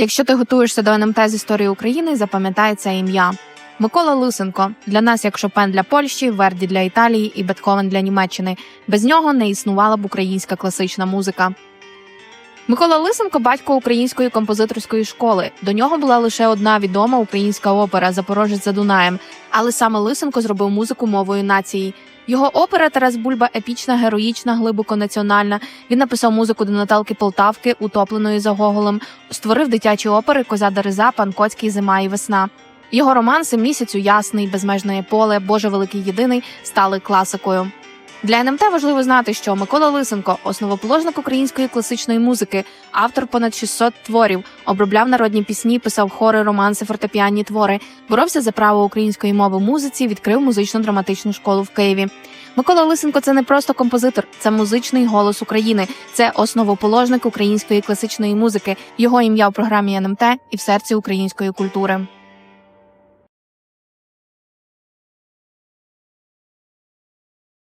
Якщо ти готуєшся до НМТ з історії України, запам'ятай це ім'я. Микола Лисенко для нас як Шопен для Польщі, Верді для Італії і Бетховен для Німеччини. Без нього не існувала б українська класична музика. Микола Лисенко батько української композиторської школи. До нього була лише одна відома українська опера Запорожець за Дунаєм. Але саме Лисенко зробив музику мовою нації. Його опера Тарас Бульба епічна, героїчна, глибоко національна. Він написав музику до Наталки Полтавки, утопленої за Гоголем, створив дитячі опери Коза Дереза, Панкоцький Зима і весна. Його романси Місяцю ясний, Безмежне поле, Боже великий єдиний стали класикою. Для НМТ важливо знати, що Микола Лисенко, основоположник української класичної музики, автор понад 600 творів, обробляв народні пісні, писав хори, романси, фортепіанні твори, боровся за право української мови музиці, відкрив музично-драматичну школу в Києві. Микола Лисенко це не просто композитор, це музичний голос України, це основоположник української класичної музики. Його ім'я в програмі НМТ і в серці української культури.